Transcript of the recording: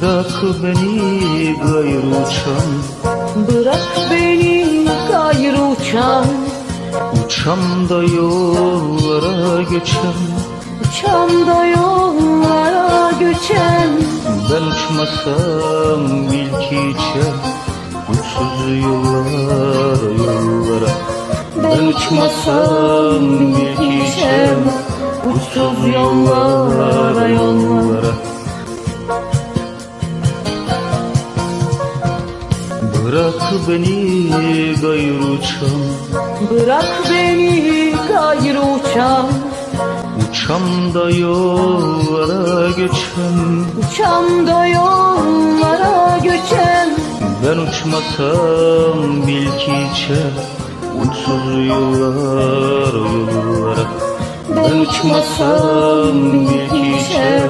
Bırak beni gayrı uçan. Bırak beni gayrı uçan. Uçan da yollara göçen. Uçan da yollara göçen. Ben uçmasam bil ki içer. Uçsuz yollara. Yollara Ben uçmasam bil ki içer. Uçsuz yollara. yollara Bırak beni gayrı uçan. Bırak beni gayrı uçan. Uçan da yollara göçen. Uçan da yollara göçen. Ben uçmasam bil ki içer. Uçsuz yollara yollara. Ben uçmasam bil ki içer